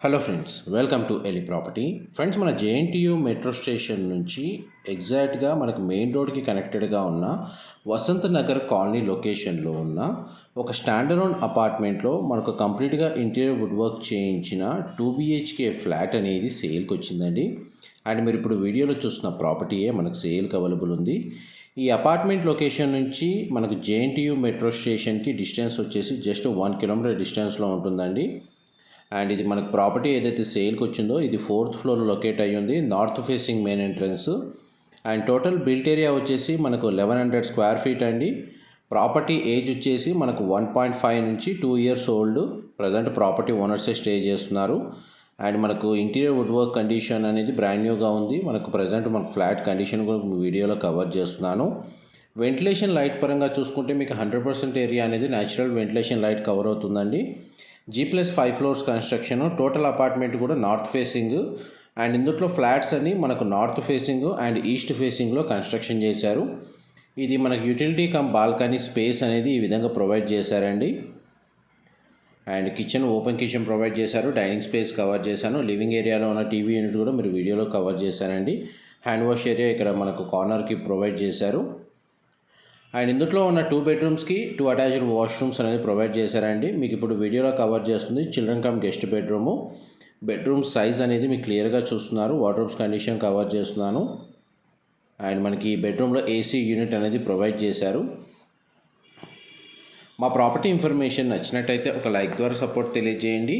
Hello friends welcome to Eli property friends మన JNTU metro station నుంచి ఎగ్జాక్ట్గా మనకు మెయిన్ రోడ్కి కనెక్టెడ్గా ఉన్న వసంత నగర్ కాలనీ లొకేషన్లో ఉన్న ఒక స్టాండర్డ్ అపార్ట్మెంట్లో మనకు కంప్లీట్గా ఇంటీరియర్ వుడ్ వర్క్ చేయించిన టూ బిహెచ్కే ఫ్లాట్ అనేది సేల్కి వచ్చిందండి. అండ్ మీరు ఇప్పుడు వీడియోలో చూస్తున్న ప్రాపర్టీయే మనకు సేల్కి అవైలబుల్ ఉంది. ఈ అపార్ట్మెంట్ లొకేషన్ నుంచి మనకు జేఎన్టీయూ మెట్రో స్టేషన్కి డిస్టెన్స్ వచ్చేసి జస్ట్ వన్ కిలోమీటర్ డిస్టెన్స్లో ఉంటుందండి. అండ్ ఇది మనకు ప్రాపర్టీ ఏదైతే సేల్కి వచ్చిందో ఇది ఫోర్త్ ఫ్లోర్ లొకేట్ అయ్యి ఉంది north facing main entrance and total built area వచ్చేసి మనకు లెవెన్ హండ్రెడ్ స్క్వేర్ ఫీట్ అండి. ప్రాపర్టీ ఏజ్ వచ్చేసి మనకు వన్ పాయింట్ ఫైవ్ నుంచి two years old present property ఓనర్సే stay చేస్తున్నారు. అండ్ మనకు ఇంటీరియర్ వుడ్ వర్క్ కండిషన్ అనేది బ్రాండ్ న్యూగా ఉంది. మనకు ప్రజెంట్ మనకు ఫ్లాట్ కండిషన్ కూడా వీడియోలో కవర్ చేస్తున్నాను. వెంటిలేషన్ లైట్ పరంగా చూసుకుంటే మీకు హండ్రెడ్ పర్సెంట్ ఏరియా అనేది న్యాచురల్ వెంటిలేషన్ లైట్ కవర్ అవుతుందండి. G plus five floors construction total apartment కూడా నార్త్ ఫేసింగ్ అండ్ ఇందులో ఫ్లాట్స్ అని మనకు నార్త్ ఫేసింగ్ అండ్ ఈస్ట్ ఫేసింగ్లో కన్స్ట్రక్షన్ చేశారు. ఇది మనకు యూటిలిటీ కమ్ బాల్కనీ స్పేస్ అనేది ఈ విధంగా ప్రొవైడ్ చేశారండి. And kitchen open kitchen provide చేశారు. డైనింగ్ స్పేస్ కవర్ చేశాను. లివింగ్ ఏరియాలో ఉన్న టీవీ యూనిట్ కూడా మీరు వీడియోలో కవర్ చేశారండి. హ్యాండ్ వాష్ ఏరియా ఇక్కడ మనకు కార్నర్కి ప్రొవైడ్ చేశారు. అండ్ ఇందులో ఉన్న టూ బెడ్రూమ్స్కి టూ అటాచ్డ్ వాష్రూమ్స్ అనేది ప్రొవైడ్ చేశారండి. మీకు ఇప్పుడు వీడియోలో కవర్ చేస్తుంది children cum guest bedroom bedroom size అనేది మీకు క్లియర్గా చూస్తున్నారు. వార్డ్రోబ్స్ కండిషన్ కవర్ చేస్తున్నాను. అండ్ మనకి బెడ్రూమ్లో ఏసీ యూనిట్ అనేది ప్రొవైడ్ చేశారు. మా ప్రాపర్టీ ఇన్ఫర్మేషన్ నచ్చినట్టయితే ఒక లైక్ ద్వారా సపోర్ట్ తెలియజేయండి.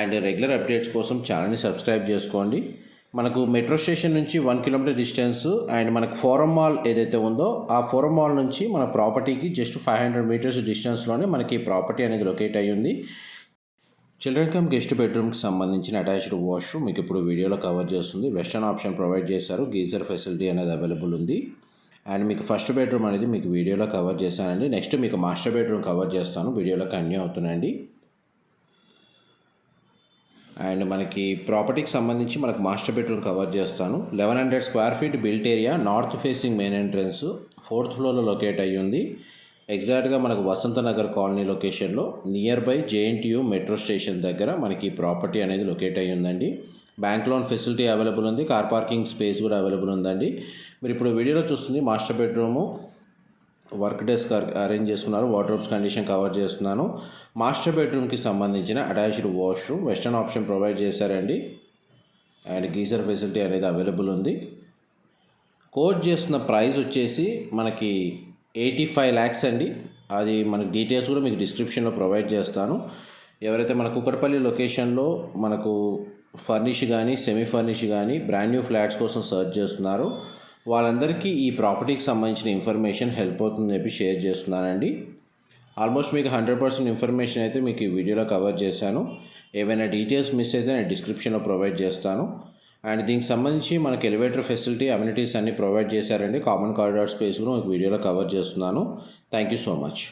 అండ్ రెగ్యులర్ అప్డేట్స్ కోసం ఛానల్ని సబ్స్క్రైబ్ చేసుకోండి. మనకు మెట్రో స్టేషన్ నుంచి వన్ కిలోమీటర్ డిస్టెన్స్ అండ్ మనకు ఫోరం మాల్ ఏదైతే ఉందో ఆ ఫోరం మాల్ నుంచి మన ప్రాపర్టీకి జస్ట్ ఫైవ్ హండ్రెడ్ మీటర్స్ డిస్టెన్స్లోనే మనకి ప్రాపర్టీ అనేది లొకేట్ అయ్యి ఉంది చిల్డ్రన్ కమ్ గెస్ట్ బెడ్రూమ్కి సంబంధించిన అటాచ్డ్ వాష్రూమ్ మీకు ఇప్పుడు వీడియోలో కవర్ చేస్తుంది. వెస్టర్న్ ఆప్షన్ ప్రొవైడ్ చేశారు. గీజర్ ఫెసిలిటీ అనేది అవైలబుల్ ఉంది. అండ్ మీకు ఫస్ట్ బెడ్రూమ్ అనేది మీకు వీడియోలో కవర్ చేశానండి. నెక్స్ట్ మీకు మాస్టర్ బెడ్రూమ్ కవర్ చేస్తాను. వీడియోలో కన్యూ అవుతున్నాయండి. అండ్ మనకి ప్రాపర్టీకి సంబంధించి మనకు మాస్టర్ బెడ్రూమ్ కవర్ చేస్తాను. Eleven hundred square feet built area north facing main entrance fourth ఫ్లోర్లో లొకేట్ అయ్యి ఉంది. ఎగ్జాక్ట్గా మనకు వసంత నగర్ కాలనీ లొకేషన్లో near by JNTU metro station దగ్గర మనకి ప్రాపర్టీ అనేది లొకేట్ అయ్యి ఉందండి. బ్యాంక్ లోన్ ఫెసిలిటీ అవైలబుల్ ఉంది కార్ పార్కింగ్ స్పేస్ కూడా అవైలబుల్ ఉందండి. మీరు ఇప్పుడు వీడియోలో చూస్తుంది master bedroom. Work desk arrange చేసుకున్నారు వార్డ్రోబ్స్ కండిషన్ కవర్ చేస్తున్నాను. మాస్టర్ బెడ్రూమ్కి సంబంధించిన attached washroom western option provide చేశారండి. అండ్ గీజర్ ఫెసిలిటీ అనేది అవైలబుల్ ఉంది. కోట్ చేస్తున్న ప్రైస్ వచ్చేసి మనకి ఎయిటీ ఫైవ్ ల్యాక్స్ అండి. అది మనకి డీటెయిల్స్ కూడా మీకు డిస్క్రిప్షన్లో ప్రొవైడ్ చేస్తాను. ఎవరైతే మన కుక్కడపల్లి లొకేషన్లో మనకు ఫర్నిష్ కానీ సెమీ ఫర్నిష్ కానీ బ్రాండ్ న్యూ ఫ్లాట్స్ కోసం సర్చ్ చేస్తున్నారో వాళ్ళందరికీ ఈ ప్రాపర్టీకి సంబంధించిన ఇన్ఫర్మేషన్ హెల్ప్ అవుతుందని చెప్పి షేర్ చేస్తున్నానండి. ఆల్మోస్ట్ మీకు హండ్రెడ్ పర్సెంట్ ఇన్ఫర్మేషన్ అయితే మీకు ఈ వీడియోలో కవర్ చేశాను. ఏవైనా డీటెయిల్స్ మిస్ అయితే నేను డిస్క్రిప్షన్లో ప్రొవైడ్ చేస్తాను. అండ్ దీనికి సంబంధించి మనకి ఎలివేటర్ ఫెసిలిటీ అమ్యూనిటీస్ అన్ని ప్రొవైడ్ చేశారండి. కామన్ కారిడార్ స్పేస్ కూడా మీకు వీడియోలో కవర్ చేస్తున్నాను. Thank you so much.